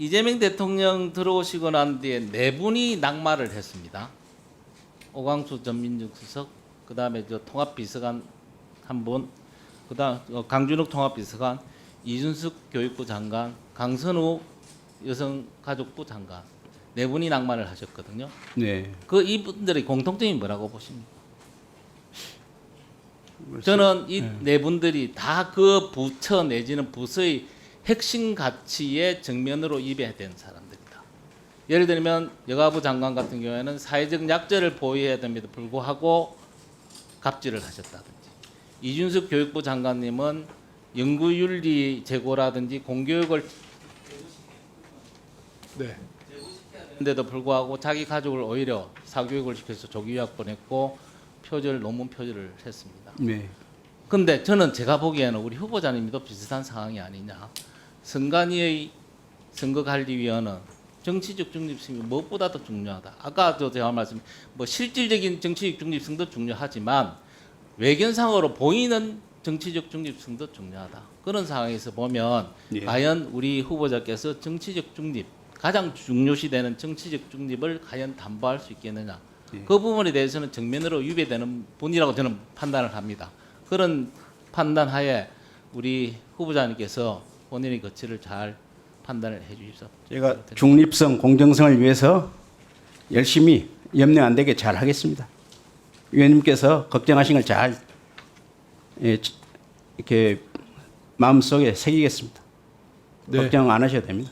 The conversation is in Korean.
이재명 대통령 들어오시고 난 뒤에 네 분이 낙마를 했습니다. 오광수 전민중 수석, 그 다음에 저 통합비서관 한 분, 그 다음 강준욱 통합비서관, 이준숙 교육부 장관, 강선우 여성가족부 장관 네 분이 낙마를 하셨거든요. 네. 그 이분들의 공통점이 뭐라고 보십니까? 저는 이네 분들이 다 그 부처 내지는 부서의 핵심 가치의 정면으로 입에된 사람들이다. 예를 들면 여가부 장관 같은 경우에는 사회적 약자를 보호해야 됨에도 불구하고 갑질을 하셨다든지 이준석 교육부 장관님은 연구윤리 제고라든지 공교육을 네. 인데도 불구하고 자기 가족을 오히려 사교육을 시켜서 조기 유학 보냈고 표절 논문 표절을 했습니다. 네. 근데 저는 제가 보기에는 우리 후보자님도 비슷한 상황이 아니냐. 선관위의 선거관리위원회는 정치적 중립성이 무엇보다도 중요하다. 아까도 제가 말씀 뭐 실질적인 정치적 중립성도 중요하지만 외견상으로 보이는 정치적 중립성도 중요하다. 그런 상황에서 보면 예. 과연 우리 후보자께서 정치적 중립 가장 중요시되는 정치적 중립을 과연 담보할 수 있겠느냐. 예. 그 부분에 대해서는 정면으로 위배되는 분이라고 저는 판단을 합니다. 그런 판단하에 우리 후보자님께서 본인의 거치를 잘 판단을 해주십시오. 제가 중립성, 공정성을 위해서 열심히 염려 안 되게 잘 하겠습니다. 위원님께서 걱정하신 걸잘 예, 이렇게 마음속에 새기겠습니다. 네. 걱정 안 하셔도 됩니다.